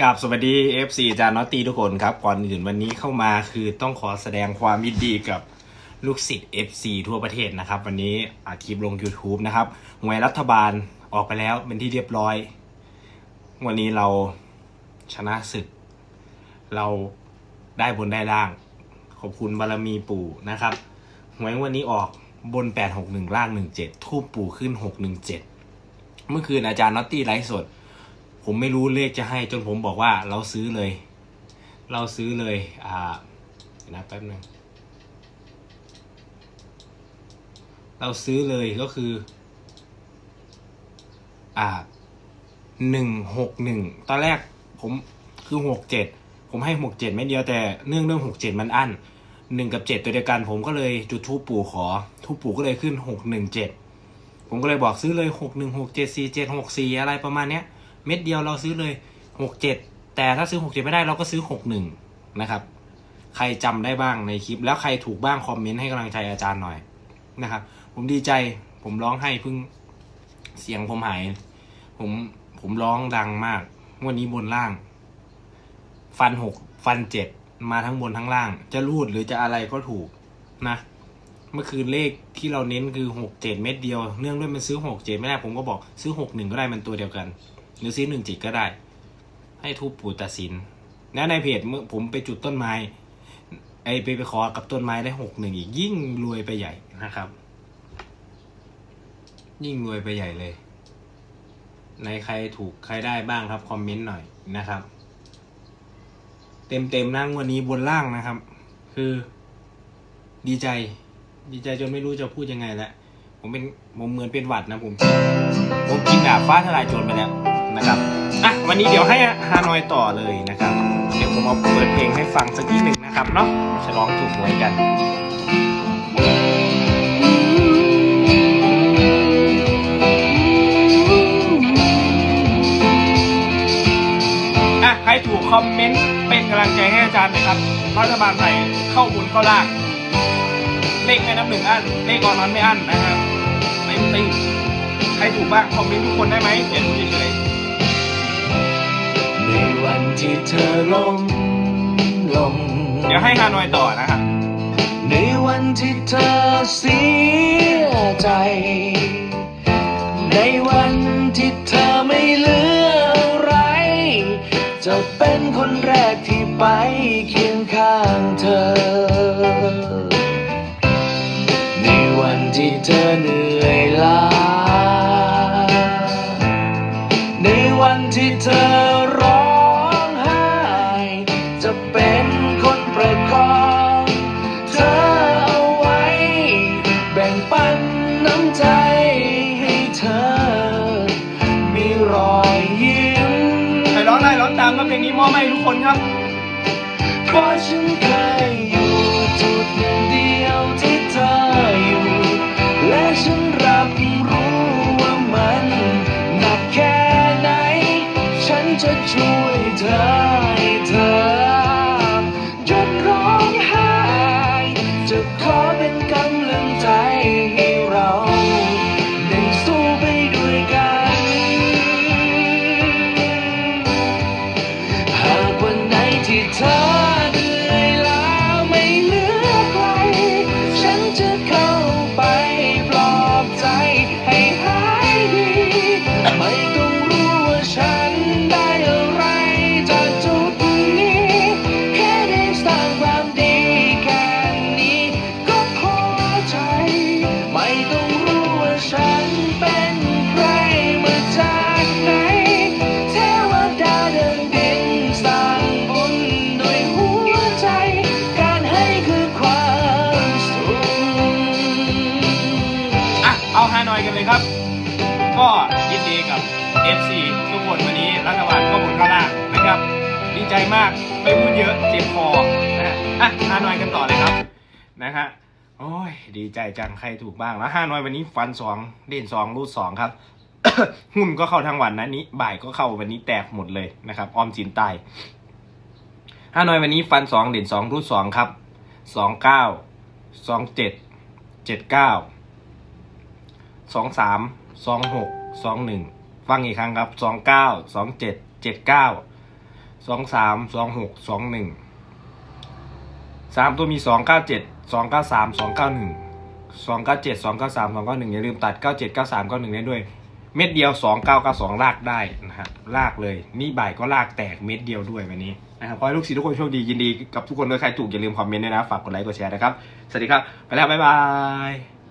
กับสวัสดี FC อาจารย์นอตตีทุกคนครับ ก่อนอื่นวันนี้เข้ามาคือต้องขอแสดงความยินดีกับลูกศิษย์ FC ทั่วประเทศนะครับ วันนี้อัดคลิปลง YouTube นะครับหวยรัฐบาลออกไปแล้วเป็นที่เรียบร้อย วันนี้เราชนะศึก เราได้บนได้ล่าง ขอบคุณบารมีปู่นะครับหวยวันนี้ออกบน 861ล่าง 17 ทูบปู่ขึ้น 617 เมื่อคืนอาจารย์นอตตี้ไลฟ์สด ผมไม่รู้เลขจะให้จนผมบอกว่าเราซื้อเลย เราซื้อเลยอ่านะแป๊บนึงเราซื้อเลยก็คืออ่าหนึ่งหกหนึ่งตอนแรกผมคือหกเจ็ดผมให้หกเจ็ดไม่เดียวแต่เนื่องเรื่องหกเจ็ดมันอั้นหนึ่งกับเจ็ดตัวเดียวกัน ผมก็เลยจุดทูปปู่ขอ ทูปปู่ก็เลยขึ้นหกหนึ่งเจ็ดผมก็เลยบอกซื้อเลยหกหนึ่งหกเจ็ดสี่เจ็ดหกสี่อะไรประมาณเนี้ย เม็ดเดียวเราซื้อเลยหกเจ็ดแต่ถ้าซื้อหกเจ็ดไม่ได้เราก็ซื้อหกหนึ่งนะครับ ใครจำได้บ้างในคลิป แล้วใครถูกบ้างคอมเมนต์ให้กำลังใจอาจารย์หน่อยนะครับ ผมดีใจผมร้องให้เพิ่งเสียงผมหาย ผมผมร้องดังมากวันนี้บนล่าง ฟันหกฟันเจ็ดมาทั้งบนทั้งล่าง จะรูดหรือจะอะไรก็ถูกนะเมื่อคืนเลขที่เราเน้นคือหกเจ็ดเม็ดเดียว เนื่องด้วยมันซื้อหกเจ็ดไม่ได้ผมก็บอกซื้อหกหนึ่งก็ได้มันตัวเดียวกัน หรือซื้อหนึ่งจิตก็ได้ ให้ทูปปู่ตัดสินแล้วในเพจเมื่อผมไปจุดต้นไม้ ไอไปไปขอกับต้นไม้ได้หกหนึ่งอีกยิ่งรวยไปใหญ่นะครับ ยิ่งรวยไปใหญ่เลย ในใครถูกใครได้บ้างครับ คอมเมนต์หน่อยนะครับ เต็มเต็มนั่งวันนี้บนล่างนะครับ คือ ดีใจ ดีใจจนไม่รู้จะพูดยังไงแล้วผมเป็นผมเหมือนเป็นหวัดนะผม ผมกินดาบฟ้าทลายโจรไปแล้ว นะครับอะวันนี้เดี๋ยวให้ฮานอยต่อเลยนะครับ เดี๋ยวผมเอาเปิดเพลงให้ฟังสักทีหนึ่งนะครับเนาะฉลองถูกหวยกันอะใครถูกคอมเมนต์เป็นกำลังใจให้อาจารย์นะครับรัฐบาลไทยเข้าบุญเข้าล่างเลขแม่น้ำหนึ่งอันเลขออนนั้นไม่อันนะครับเต็มตีใครถูกบ้างคอมเมนต์ทุกคนได้ไหมเดี๋ยวดูเฉย วันที่เธอล้มลงๆเดี๋ยวให้ฮานอยต่อนะครับ ในวันที่เธอเสียใจ ในวันที่เธอไม่เหลืออะไร จะเป็นคนแรกที่ไปเคียงข้างเธอ ในวันที่เธอเหนื่อย นี้มอบให้ทุกคนครับเพราะฉันเคยอยู่จุดเดียว อาฮานอยกันเลยครับ ก็ยินดีกับ FC ทุกคนวันนี้รัฐบาลก็บนข้างล่างนะครับ ดีใจมากไม่พูดเยอะเจ็บคอนะฮะอะฮานอยกันต่อเลยครับนะฮะโอ้ยดีใจจังใครถูกบ้างแล้วฮานอยวันนี้ฟันสองเด่นสองรูดสองครับ หุ้นก็เข้าทั้งวันนะนี้ บ่ายก็เข้าวันนี้แตกหมดเลยนะครับ ออมสินตายฮานอยวันนี้ฟันสองเด่นสองรูดสองครับสองเก้าสองเจ็ดเจ็ดเก้า สองสามสองหกสองหนึ่งฟังอีกครั้งครับสองเก้าสองเจ็ดเจ็ดเก้าสองสามสองหกสองหนึ่งสามตัวมีสองเก้าเจ็ดสองเก้าสามสองเก้าหนึ่งสองเก้าเจ็ดสองเก้าสามสองเก้าหนึ่งอย่าลืมตัดเก้าเจ็ดเก้าสามเก้าหนึ่งได้ด้วย เม็ดเดียวสองเก้าเก้าสองลากได้นะครับลากเลย นี่บ่ายก็ลากแตกเม็ดเดียวด้วยวันนี้นะครับขอให้ลูกศิษย์ทุกคนโชคดียินดีกับทุกคนด้วยใครถูกอย่าลืมคอมเมนต์ด้วยนะฝากกดไลค์กดแชร์นะครับ สวัสดีครับ ไปแล้ว บ๊ายบาย